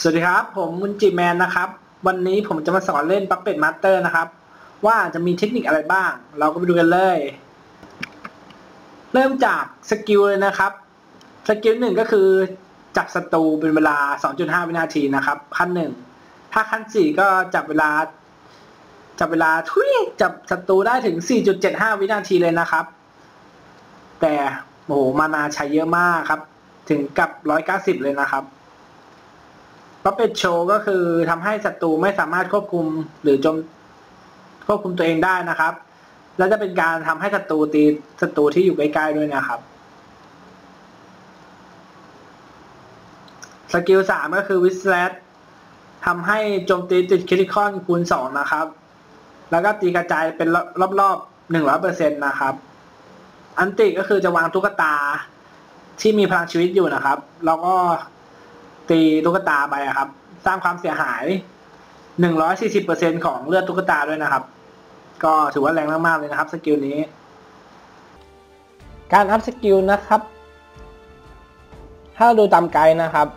สวัสดีครับ ผมมุนจิแมนนะครับ วันนี้ผมจะมาสอนเล่นปั๊ Puppet Master นะครับ ว่าจะมีเทคนิคอะไรบ้าง เราก็ไปดูกันเลย เริ่มจากสกิลเลยนะครับ สกิลหนึ่งก็คือจับศัตรูเป็นเวลา 2.5 วินาทีนะครับ ขั้นหนึ่ง ถ้าขั้นสี่ก็จับเวลา จับเวลาทุยจับศัตรูได้ถึง 4.75 วินาทีเลยนะครับ แต่โอ้โหมานาใช้เยอะมากครับ ถึงกับ 190 เลยนะครับ ก็เป็นโชว์ก็คือทำให้ศัตรูไม่สามารถควบคุมหรือโจมควบคุมตัวเองได้นะครับ และจะเป็นการทำให้ศัตรูตีศัตรูที่อยู่ใกล้ๆด้วยนะครับสกิลสามก็คือวิสเลตทำให้โจมตีติดคริติคอนคูณสองนะครับ แล้วก็ตีกระจายเป็นรอบๆหนึ่งร้อยเปอร์เซ็นต์นะครับ อันติก็คือจะวางตุ๊กตาที่มีพลังชีวิตอยู่นะครับ แล้วก็ ตีตุ๊กตาไปอะครับ สร้างความเสียหาย140%ของเลือดตุ๊กตาด้วยนะครับ ก็ถือว่าแรงมากๆเลยนะครับสกิลนี้ การอัพสกิลนะครับ ถ้าเราดูตามไกด์นะครับ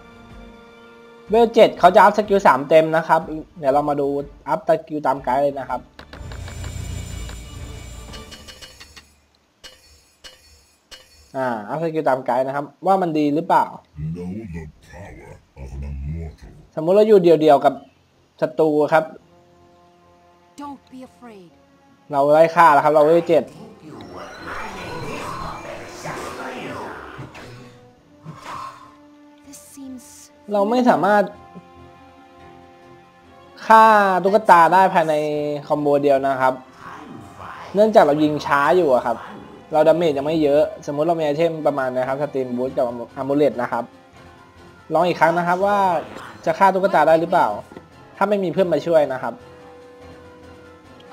เวลเจ็ดเขาจะอัพสกิลสามเต็มนะครับ เดี๋ยวเรามาดูอัพสกิลตามไกด์เลยนะครับอ่าอัพสกิลตามไกด์นะครับ ว่ามันดีหรือเปล่า Know the power of an immortal. สมมุติเราอยู่เดียวๆกับศัตรูครับ Don't be afraid. เราไล่ฆ่าแล้วครับ เราเวลเจ็ด This seems เราไม่สามารถฆ่าตุ๊กตาได้ภายในคอมโบเดียวนะครับ เนื่องจากเรายิงช้าอยู่อะครับ เราดาเมจยังไม่เยอะ สมมุติเรามีไอเทมประมาณนะครับสตรีมบูสกับอะมูเลตนะครับ ลองอีกครั้งนะครับว่าจะฆ่าตุ๊กตาได้หรือเปล่า ถ้าไม่มีเพื่อนมาช่วยนะครับ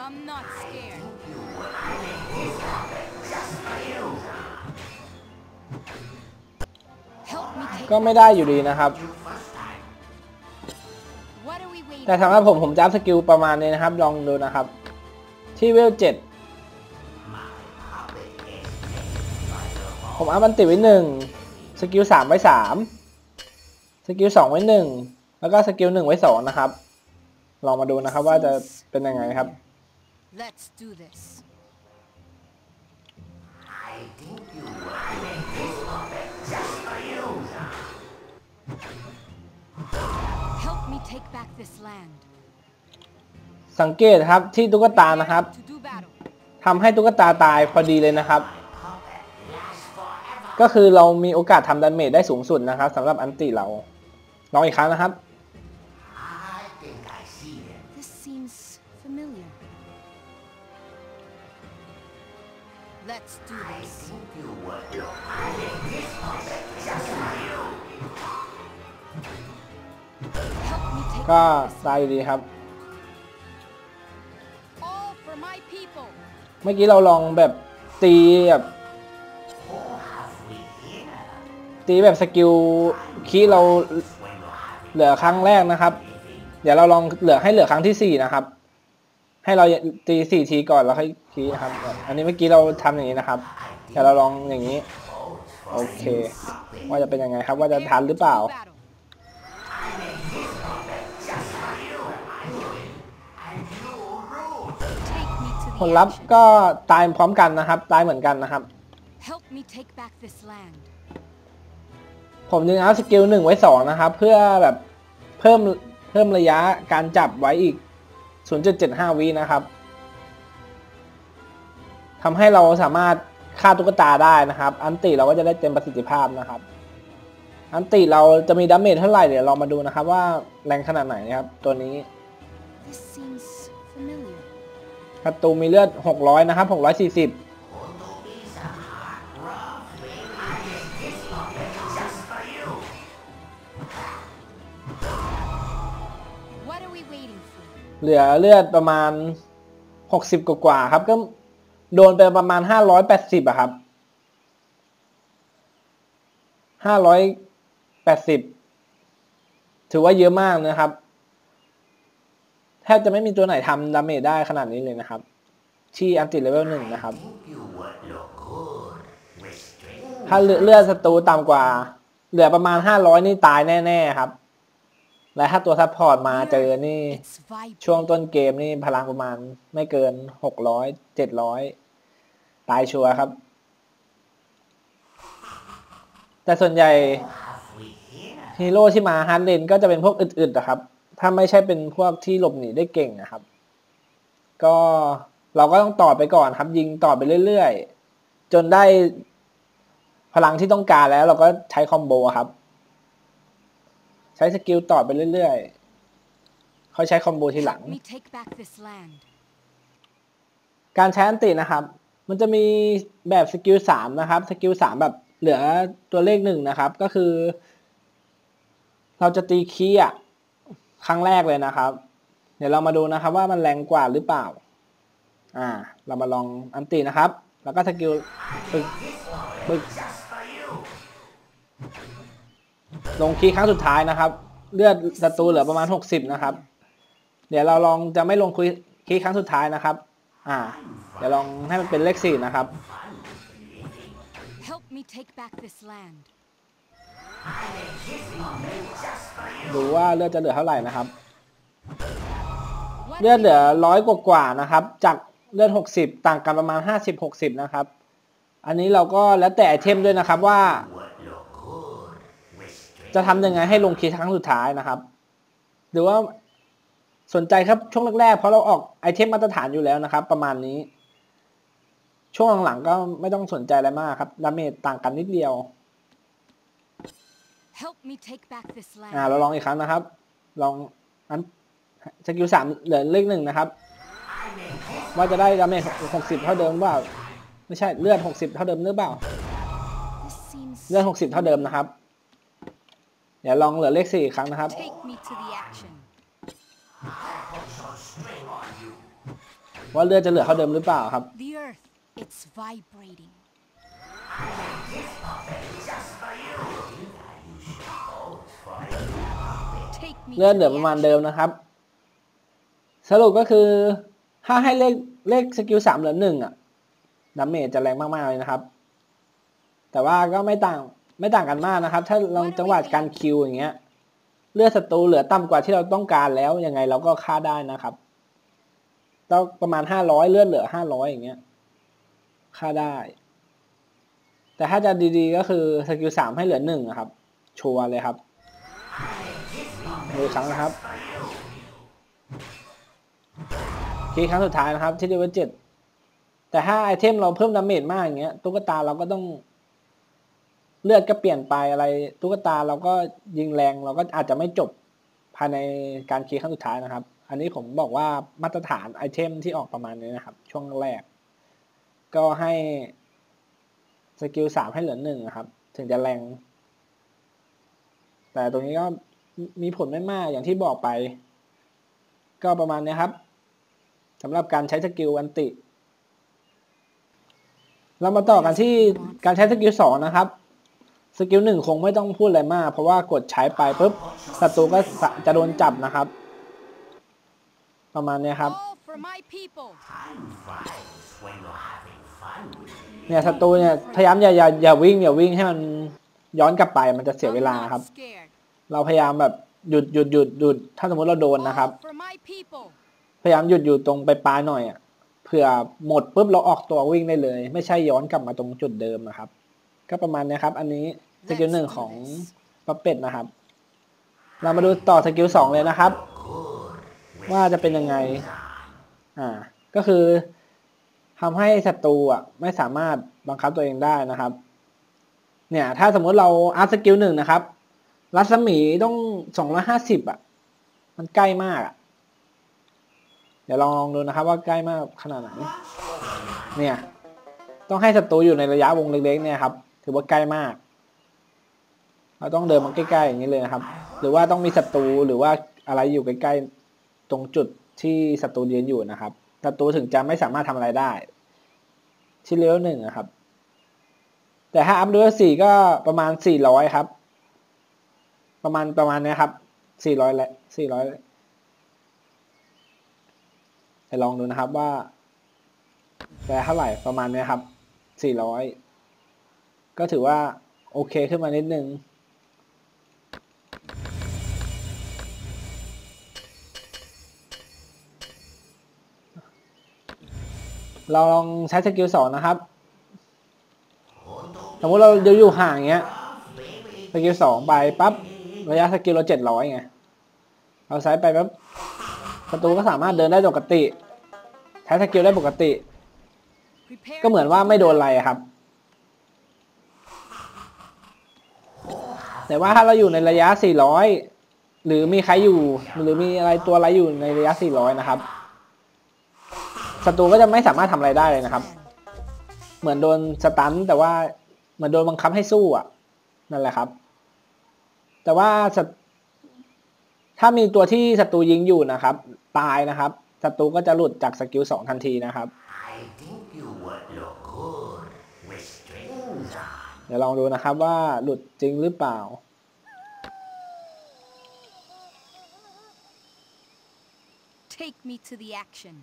I'm not scared. Help me take ก็ไม่ได้อยู่ดีนะครับ What are we waiting? แต่สำหรับผมผมจะอัพสกิลประมาณนี้นะครับ ลองดูนะครับ ที่เวลเจ็ดผมอัพบันติไว้หนึ่งสกิลสามไว้สาม สกิลสองไว้หนึ่งแล้วก็สกิลหนึ่งไว้สองนะครับ ลองมาดูนะครับว่าจะเป็นยังไงครับ Let's do this. Help me take back this land. สังเกตครับที่ตุ๊กตานะครับ To do battle. ทำให้ตุ๊กตาตายพอดีเลยนะครับ ก็คือเรามีโอกาสทำดาเมจได้สูงสุดนะครับสำหรับอันติเรา ลองอีกครั้งนะครับ This seems familiar. Let's do this. Help me take ก็ back this ตายอยู่ดีครับ all for my people. เมื่อกี้เราลองแบบตีแบบตีแบบสกิลคีย์เรา เหลือครั้งแรกนะครับ เดี๋ยวเราลองเหลือให้เหลือครั้งที่สี่นะครับ ให้เราตีสี่ทีก่อนแล้วค่อยคีนะครับ อันนี้เมื่อกี้เราทำอย่างนี้นะครับ เดี๋ยวเราลองอย่างนี้ โอเค ว่าจะเป็นยังไงครับ ว่าจะทันหรือเปล่าผลลัพธ์ก็ตายพร้อมกันนะครับ ตายเหมือนกันนะครับ Help me take back this land. ผมจึงเอาสกิลหนึ่งไว้สองนะครับ เพื่อแบบเพิ่มเพิ่มระยะการจับไว้อีก 0.75 วินะครับทำให้เราสามารถฆ่าตุ๊กตาได้นะครับ อันติเราก็จะได้เต็มประสิทธิภาพนะครับ อันติเราจะมีดาเมจเท่าไหร่เดี๋ยวเรามาดูนะครับ ว่าแรงขนาดไหนนะครับ ตัวนี้ This seems familiar. ศัตรูมีเลือด 600 นะครับ 640 เหลือเลือดประมาณ60กว่าครับ ก็โดนไปประมาณ580อยแปดสิบอะครับ580ถือว่าเยอะมากนะครับ แทบจะไม่มีตัวไหนทำดาเมจได้ขนาดนี้เลยนะครับ ที่อันติเลเวลหนึ่งนะครับ ถ้าเลือดศัตรูต่ำกว่า เหลือประมาณ500นี่ตายแน่ ๆ ครับ และถ้าตัวซัพพอร์ตมาเจอนี่ It's vibrant. ช่วงต้นเกมนี่พลังประมาณไม่เกินหกร้อยเจ็ดร้อยตายชัวร์ครับ แต่ส่วนใหญ่ฮีโร่ที่มาฮาร์ดเลนก็จะเป็นพวกอึดๆนะครับ ถ้าไม่ใช่เป็นพวกที่หลบหนีได้เก่งนะครับ ก็เราก็ต้องต่อไปก่อนครับ ยิงต่อไปเรื่อยๆ จนได้พลังที่ต้องการแล้วเราก็ใช้คอมโบครับ ใช้สกิลต่อไปเรื่อยๆเขาใช้คอมโบทีหลัง Help me take back this land. การใช้อันตินะครับ มันจะมีแบบสกิลสามนะครับ สกิลสามแบบเหลือตัวเลขหนึ่งนะครับ ก็คือ เราจะตีคีย์อะครั้งแรกเลยนะครับ เดี๋ยวเรามาดูนะครับ ว่ามันแรงกว่าหรือเปล่า อ่า เรามาลองอันตินะครับ แล้วก็สกิลปึกปึก ลงคีย์ครั้งสุดท้ายนะครับ เลือดศัตรูเหลือประมาณหกสิบนะครับ เดี๋ยวเราลองจะไม่ลงคีย์ครั้งสุดท้ายนะครับ อ่า เดี๋ยวลองให้มันเป็นเลขสี่นะครับ Help me take back this land. ดูว่าเลือดจะเหลือเท่าไหร่นะครับ What เลือดเหลือร้อยกว่าๆนะครับ จากเลือดหกสิบต่างกันประมาณห้าสิบหกสิบนะครับ อันนี้เราก็แล้วแต่ไอเทมด้วยนะครับว่า จะทำยังไงให้ลงคีย์ครั้งสุดท้ายนะครับ หรือว่าสนใจครับช่วงแรกๆเพราะเราออกไอเทมมาตรฐานอยู่แล้วนะครับ ประมาณนี้ ช่วงหลังๆก็ไม่ต้องสนใจอะไรมากครับดาเมจต่างกันนิดเดียว Help me take back this อ่า land. เราลองอีกครั้งนะครับ ลองอันสกิลสามเหลือเลขหนึ่งนะครับ ว่าจะได้ดาเมจหกสิบเท่าเดิมหรือเปล่า ไม่ใช่เลือดหกสิบเท่าเดิมหรือเปล่า This seems เลือดหกสิบเท่าเดิมนะครับ เดี๋ยวลองเหลือเลขสี่อีกครั้งนะครับ Take me to the action. ว่าเลือดจะเหลือเท่าเดิมหรือเปล่าครับ The earth, it's vibrating. Take me เลือด to เหลือ the ประมาณ action. เดิมนะครับ สรุปก็คือถ้าให้เลขเลขสกิลสามเหลือหนึ่งอะดาเมจจะแรงมากๆเลยนะครับ แต่ว่าก็ไม่ต่าง ไม่ต่างกันมากนะครับ ถ้าลองจังหวะการคิวอย่างเงี้ย เลือดศัตรูเหลือต่ำกว่าที่เราต้องการแล้วยังไงเราก็ฆ่าได้นะครับต้องประมาณห้าร้อยเลือดเหลือห้าร้อยอย่างเงี้ยฆ่าได้ แต่ถ้าจะดีๆก็คือสกิลสามให้เหลือหนึ่งครับ ชัวร์เลยครับดูอีกครั้งนะครับคีครั้งสุดท้ายนะครับ ที่เลเวลเจ็ดแต่ถ้าไอเทมเราเพิ่มดาเมจมากอย่างเงี้ยตุ๊กตาเราก็ต้อง เลือดก็เปลี่ยนไปอะไรตุ๊กตาเราก็ยิงแรงเราก็อาจจะไม่จบภายในการคีย์ครั้งสุดท้ายนะครับ อันนี้ผมบอกว่ามาตรฐานไอเทมที่ออกประมาณนี้นะครับ ช่วงแรก ก็ให้สกิลสามให้เหลือหนึ่งครับ ถึงจะแรง แต่ตรงนี้ก็มีผลไม่มากอย่างที่บอกไป ก็ประมาณนี้ครับสำหรับการใช้สกิลอันติ เรามาต่อกันที่การใช้สกิลสองนะครับ สกิลหนึ่งคงไม่ต้องพูดอะไรมาก เพราะว่ากดใช้ไปปุ๊บศัตรูก็จะโดนจับนะครับ ประมาณนี้ครับเนี่ยศัตรูเนี่ยพยายามอย่าอย่าอย่าวิ่งอย่าวิ่งให้มันย้อนกลับไปมันจะเสียเวลาครับ เราพยายามแบบหยุดหยุดหยุดหยุดถ้าสมมติเราโดนนะครับ พยายามหยุดอยู่ตรงไปปลายหน่อยอะเผื่อหมดปุ๊บเราออกตัววิ่งได้เลย ไม่ใช่ย้อนกลับมาตรงจุดเดิมนะครับ ก็ประมาณนี้ครับ อันนี้ สกิลหนึ่งของปัปเป็ดนะครับ เรามาดูต่อสกิลสองเลยนะครับ ว่าจะเป็นยังไง อ่า ก็คือทำให้ศัตรูอะ ไม่สามารถบังคับตัวเองได้นะครับ เนี่ย ถ้าสมมุติเราอัพสกิลหนึ่งนะครับ รัศมีต้องสองร้อยห้าสิบอะ มันใกล้มากอะ เดี๋ยวลองลองดูนะครับ ว่าใกล้มากขนาดไหน เนี่ย ต้องให้ศัตรูอยู่ในระยะวงเล็กๆเนี่ยครับ ถือว่าใกล้มาก เราต้องเดินมาใกล้ๆอย่างนี้เลยนะครับ หรือว่าต้องมีศัตรูหรือว่าอะไรอยู่ใกล้ๆตรงจุดที่ศัตรูยืนอยู่นะครับศัตรูถึงจะไม่สามารถทำอะไรได้ ที่เลเวลหนึ่งนะครับ แต่ถ้าอัพเลเวลสี่ก็ประมาณสี่ร้อยครับ ประมาณประมาณนี้ครับสี่ร้อยและสี่ร้อยไปลองดูนะครับว่าแต่เท่าไหร่ประมาณเนี้ยครับสี่ร้อยก็ถือว่าโอเคขึ้นมานิดนึง เราลองใช้สกิลสองนะครับ สมมติเราอยู่ห่างเงี้ย สกิลสองไปปั๊บระยะสกิลเราเจ็ดร้อยไง เราใช้ไปปั๊บศัตรูก็สามารถเดินได้ปกติ ใช้สกิลได้ปกติ ก็เหมือนว่าไม่โดนอะไรครับ แต่ว่าถ้าเราอยู่ในระยะ 400 หรือมีใครอยู่ หรือมีอะไรตัวอะไรอยู่ในระยะ 400 นะครับ ศัตรูก็จะไม่สามารถทำอะไรได้เลยนะครับ เหมือนโดนสตันแต่ว่าเหมือนโดนบังคับให้สู้อะ นั่นแหละครับ แต่ว่าถ้ามีตัวที่ศัตรูยิงอยู่นะครับ ตายนะครับศัตรูก็จะหลุดจากสกิลสองทันทีนะครับเดี๋ยวลองดูนะครับว่าหลุดจริงหรือเปล่า Take me to the action.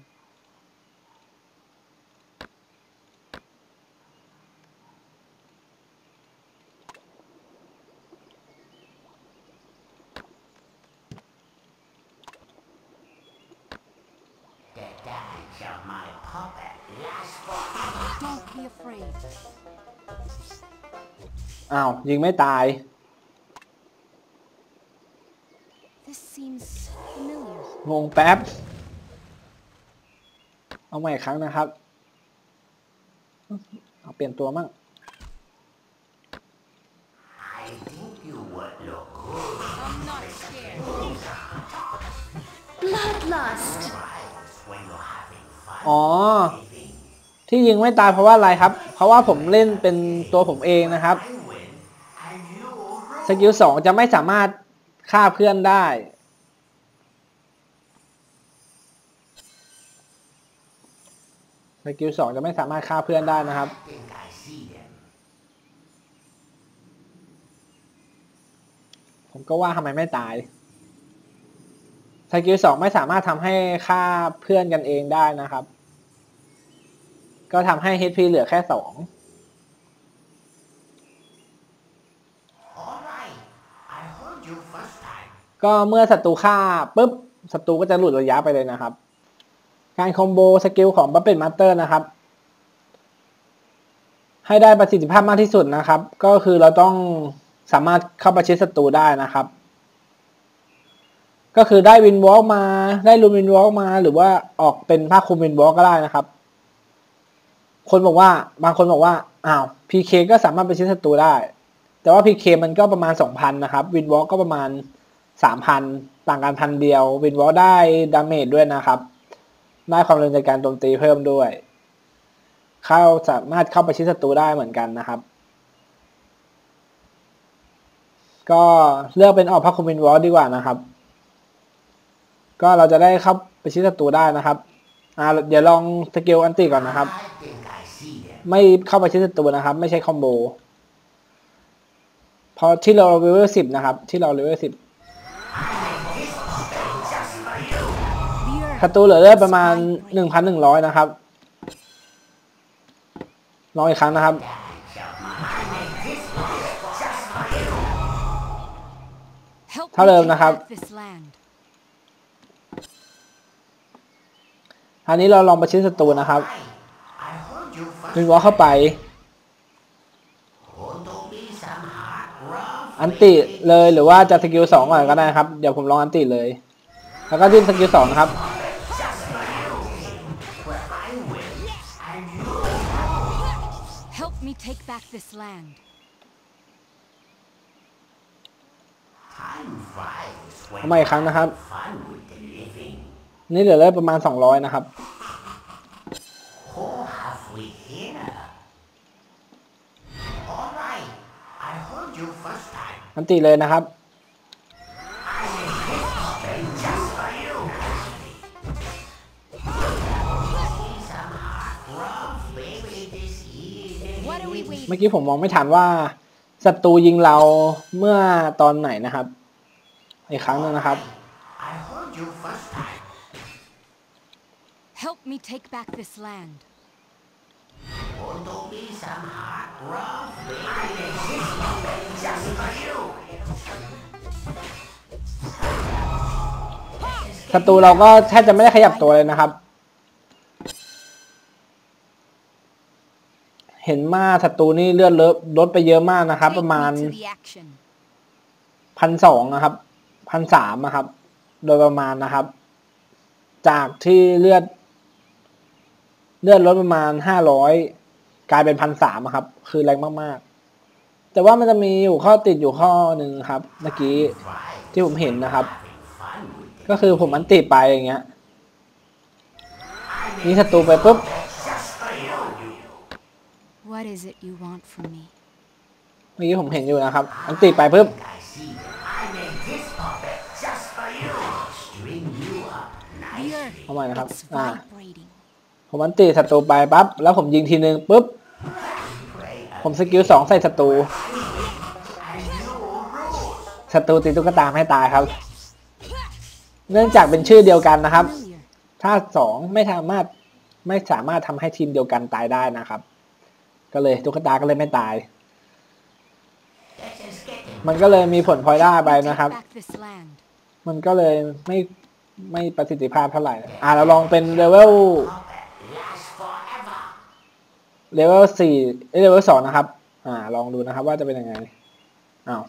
อ้าวยิงไม่ตาย This seems familiar. งงแป๊บ เอาใหม่อีกครั้งนะครับ เอาเปลี่ยนตัวมั่ง I think you would look good I'm not scared. Bloodlust. when you're having fun. อ๋อ ที่ยิงไม่ตายเพราะว่าอะไรครับ เพราะว่าผมเล่นเป็นตัวผมเองนะครับสกิลสองจะไม่สามารถฆ่าเพื่อนได้ สกิลสองจะไม่สามารถฆ่าเพื่อนได้นะครับ ผมก็ว่าทำไมไม่ตาย สกิลสองไม่สามารถทำให้ฆ่าเพื่อนกันเองได้นะครับ ก็ทำให้ HP เหลือแค่สอง All right. I heard you first time. ก็เมื่อศัตรูฆ่าปุ๊บศัตรูก็จะหลุดระยะไปเลยนะครับ การคอมโบสกิลของบัฟเฟ t ตมาสเตอร์นะครับ ให้ได้ประสิทธิภาพมากที่สุดนะครับ ก็คือเราต้องสามารถเข้าประชิดศัตรูได้นะครับ ก็คือได้วินวอล์กมาได้ลูมินวอล์กมา หรือว่าออกเป็นผ้าคลุมวินวอล์กก็ได้นะครับ คนบอกว่าบางคนบอกว่าอ้าว PK ก็สามารถไปชิดศัตรูได้ แต่ว่า PK มันก็ประมาณ 2,000 นะครับวินวอลก็ประมาณ 3,000 ต่างกันพันเดียววินวอลได้ดาเมจด้วยนะครับ ได้ความเร็วในการโจมตีเพิ่มด้วย เข้าสามารถเข้าไปชิดศัตรูได้เหมือนกันนะครับ ก็เลือกเป็นออกพักคุมวินวอลดีกว่านะครับ ก็เราจะได้เข้าไปชิดศัตรูได้นะครับอ่าเดี๋ยวลองสกิลอันติก่อนนะครับ I think I see them. ไม่เข้าประชิดศัตรูนะครับ ไม่ใช่คอมโบเพราะที่เราเลเวลสิบนะครับ ที่เราเลเวลสิบ The earth ศัตรูเหลือเลือดประมาณหนึ่งพันหนึ่งร้อยนะครับลองอีกครั้งนะครับ help เท่า me เดิม take นะครับ back this land. อันนี้เราลองประชิดศัตรูนะครับ I heard you first. วินวอลเข้าไป Oh, don't be some hard rough. อันติเลยหรือว่าจะสกิลสองก่อนก็ได้ครับ เดี๋ยวผมลองอันติเลย แล้วก็ดิ้นสกิลสองนะครับ I win, and you Help me take back this land. time flies when เอาใหม่อีกครั้งนะครับ fun with the living. นี่เหลือเลือดประมาณสองร้อยนะครับ อันตีเลยนะครับ เมื่อกี้ผมมองไม่ทันว่าศัตรูยิงเราเมื่อตอนไหนนะครับ อีกครั้งนึงนะครับ Help me take back this land. Oh, don't be some hard rough, baby. This evening just for you. ศัตรูเราก็แทบจะไม่ได้ขยับตัวเลยนะครับ เห็นมาศัตรูนี่เลือดเลอะลดไปเยอะมากนะครับ ประมาณพันสองนะครับพันสามนะครับ โดยประมาณนะครับ จากที่เลือด เลือดลดประมาณห้าร้อยกลายเป็นพันสามครับ คือแรงมากๆ แต่ว่ามันจะมีอยู่ข้อติดอยู่ข้อหนึ่งครับ เมื่อกี้ที่ผมเห็นนะครับ ก็คือผมอันติไปอย่างเงี้ยนี่ศัตรูไปปุ๊บ What is it you want from me? เมื่อกี้ผมเห็นอยู่นะครับ อันติไปปุ๊บ I see. I made this puppet just for you. String you up The earth, เอาใหม่นะครับ it's อ่า vibrating. ผมอันติศัตรูไปปั๊บแล้วผมยิงทีนึงปุ๊บ ผมสกิลสองใส่ศัตรูศัตรูตีตุ๊กตาให้ตายครับ เนื่องจากเป็นชื่อเดียวกันนะครับ ถ้าสองไม่สามารถไม่สามารถทำให้ทีมเดียวกันตายได้นะครับ ก็เลยตุ๊กตาก็เลยไม่ตาย มันก็เลยมีผลพลอยได้ไปนะครับ มันก็เลยไม่ไม่ประสิทธิภาพเท่าไหร่ อ่าเราลองเป็นเลเวล เลเวลสี่เลเวลสองนะครับ อ่า ลองดูนะครับว่าจะเป็นยังไง อ้าว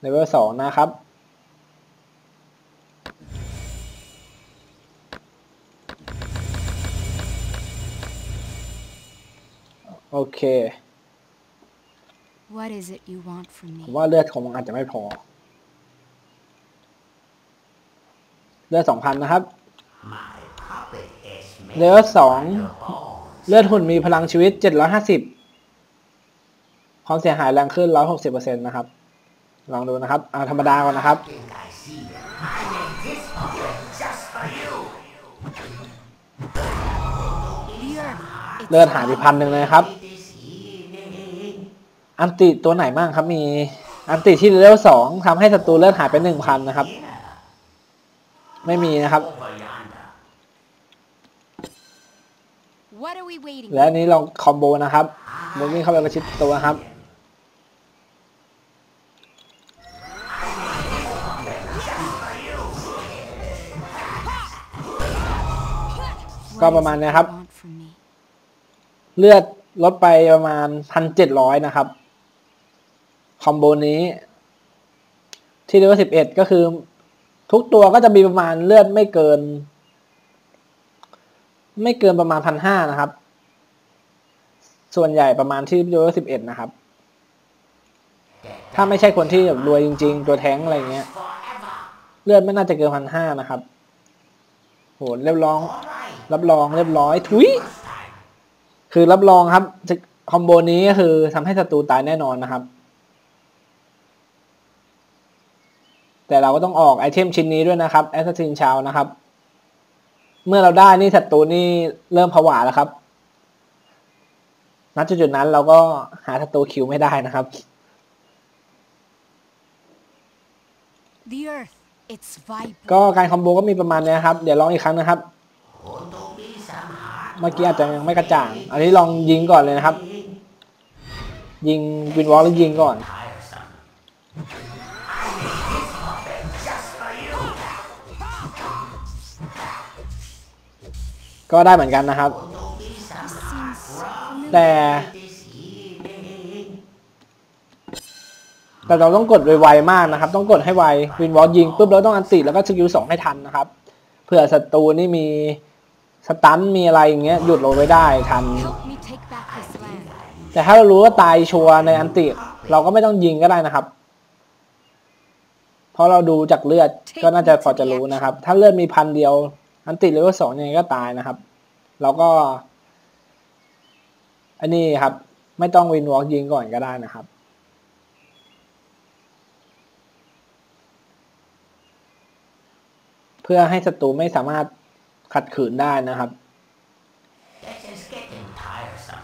เลเวลสองนะครับ โอเค What is it you want from ผม me? ว่าเลือดของมันอาจจะไม่พอ เลือดสองพันนะครับ My puppet is เลเวลสองเลือดหุ่นมีพลังชีวิตเจ็ดร้อยห้าสิบความเสียหายแรงขึ้นร้อยหกสิบเปอร์เซ็นต์นะครับ ลองดูนะครับเอาธรรมดาก่อนนะครับ think I see. I made this puppet just for you. The earth, เลือด it's หายไปพันหนึ่งเลยครับ This evening. อันติตัวไหนบ้างครับมี อันติที่เลเวลสองทำให้ศัตรูเลือดหายไปหนึ่งพันนะครับ ไม่มีนะครับ Over yonder. What are we waiting และอันนี้ลองคอมโบนะครับมุวิ่งเข้าไปประชิดตัวนะครับ for? ก็ประมาณเนี้ยครับ What is it you want from me? เลือดลดไปประมาณพันเจ็ดร้อยนะครับ คอมโบนี้ ที่เลเวลสิบเอ็ดก็คือ ทุกตัวก็จะมีประมาณเลือดไม่เกิน ไม่เกินประมาณพันห้านะครับ ส่วนใหญ่ประมาณที่เลเวลสิบเอ็ดนะครับ ถ้าไม่ใช่คนที่แบบรวยจริง ๆ ตัวแท้งอะไรเงี้ย เลือดไม่น่าจะเกินพันห้านะครับโหเรียบร้อง รับรองเรียบร้อยทุยคือรับรองครับคอมโบนี้ก็คือทำให้ศัตรูตายแน่นอนนะครับ แต่เราก็ต้องออกไอเทมชิ้นนี้ด้วยนะครับแอสซัสซินชาวนะครับ เมื่อเราได้นี่ศัตรูนี่เริ่มผวาแล้วครับณจุดๆนั้นเราก็หาศัตรูคิวไม่ได้นะครับ The earth, it's vibrating. ก็การคอมโบก็มีประมาณเนี้ยครับ เดี๋ยวลองอีกครั้งนะครับคนต้องมีสังหารเมื่อกี้อาจจะยังไม่กระจ่าง อันนี้ลองยิงก่อนเลยนะครับ ยิงวินวอลแล้วยิงก่อน ก็ได้เหมือนกันนะครับ แต่แต่เราต้องกดไวๆมากนะครับ ต้องกดให้ไววินวอลยิงปุ๊บเราต้องอันติแล้วก็สกิลสองให้ทันนะครับเผื่อศัตรูนี่มีสตันมีอะไรอย่างเงี้ยหยุดเราไว้ได้ทัน แต่ถ้าเรารู้ว่าตายชัวร์ในอันติเราก็ไม่ต้องยิงก็ได้นะครับ เพราะเราดูจากเลือดก็น่าจะพอจะรู้นะครับ ถ้าเลือดมีพันเดียว อันติเลเวลสองยังไงก็ตายนะครับเราก็ อันนี้ครับ ไม่ต้องวินวอล์กยิงก่อนก็ได้นะครับ เพื่อให้ศัตรูไม่สามารถขัดขืนได้นะครับ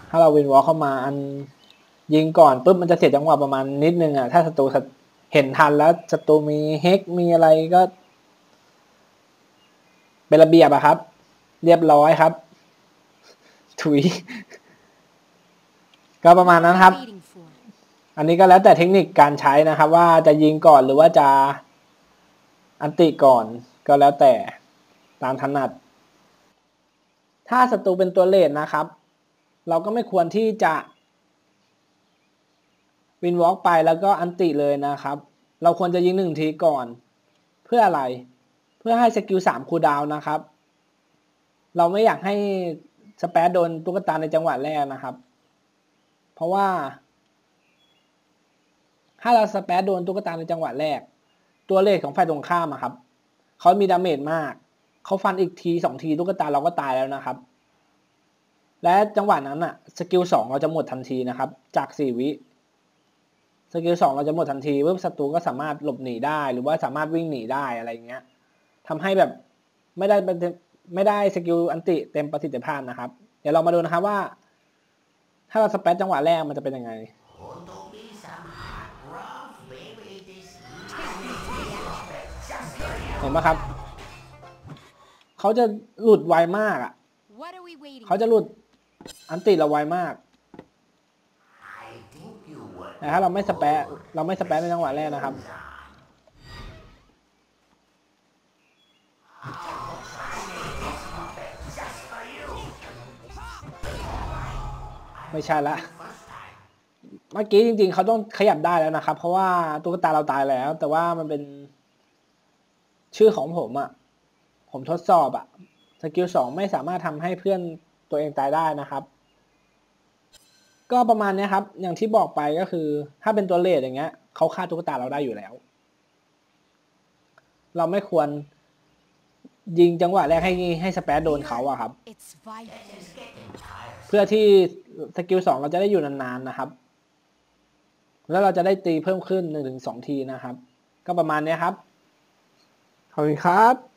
ถ้าเราวินวอลเข้ามาอันยิงก่อนปุ๊บมันจะเสียจังหวะประมาณนิดนึงอะถ้าศัตรูเห็นทันแล้วศัตรูมีเฮกมีอะไรก็ เป็นระเบียบอะครับ เรียบร้อยครับ ถุย ก็ประมาณนั้นครับ อันนี้ก็แล้วแต่เทคนิคการใช้นะครับ ว่าจะยิงก่อนหรือว่าจะอันติก่อนก็แล้วแต่ตามถนัด ถ้าศัตรูเป็นตัวเลนนะครับ เราก็ไม่ควรที่จะวินวอล์กไปแล้วก็อันติเลยนะครับ เราควรจะยิงหนึ่งทีก่อน เพื่ออะไร พื่อให้สกิลสามคูดาวนะครับ เราไม่อยากให้สเปซโดนตุ๊กตาในจังหวะแรกนะครับ เพราะว่า ถ้าเราสเปซโดนตุ๊กตาในจังหวะแรก ตัวเลขของฝ่ายตรงข้ามครับเขามีดาเมจมากเขาฟันอีกทีสองทีตุ๊กตาเราก็ตายแล้วนะครับ และจังหวะนั้นอะสกิลสองเราจะหมดทันทีนะครับ จากสี่วิสกิลสองเราจะหมดทันทีเพิ่มศัตรูก็สามารถหลบหนีได้ หรือว่าสามารถวิ่งหนีได้อะไรอย่างเงี้ย ทำให้แบบไม่ได้ไม่ได้สกิลอันติเต็มประสิทธิภาพนะครับ เดี๋ยวเรามาดูนะครับว่า ถ้าเราสเปซจังหวะแรกมันจะเป็นยังไงเห็นไหมครับ เขาจะหลุดไวมากอะ เขาจะหลุดอันติเราไวมาก I think you would แต่ถ้าเราไม่สเปซเราไม่สเปซในจังหวะแรกนะครับ ไม่ใช่ละ เมื่อกี้จริง ๆเขาต้องขยับได้แล้วนะครับ เพราะว่าตุ๊กตาเราตายแล้ว แต่ว่ามันเป็น ชื่อของผมอะ่ะ ผมทดสอบอะ่ะสกิลสองไม่สามารถทำให้เพื่อนตัวเองตายได้นะครับ ก็ประมาณนี้ครับ อย่างที่บอกไปก็คือ ถ้าเป็นตัวเลดอย่างเงี้ยเขาฆ่าตุ๊กตาเราได้อยู่แล้ว เราไม่ควรยิงจังหวะแรกให้ให้สเปซโดนเขาอะครับ เพื่อที่สกิลสองเราจะได้อยู่นานๆนะครับ แล้วเราจะได้ตีเพิ่มขึ้นหนึ่งถึงสองทีนะครับ ก็ประมาณนี้ครับ ขอบคุณครับ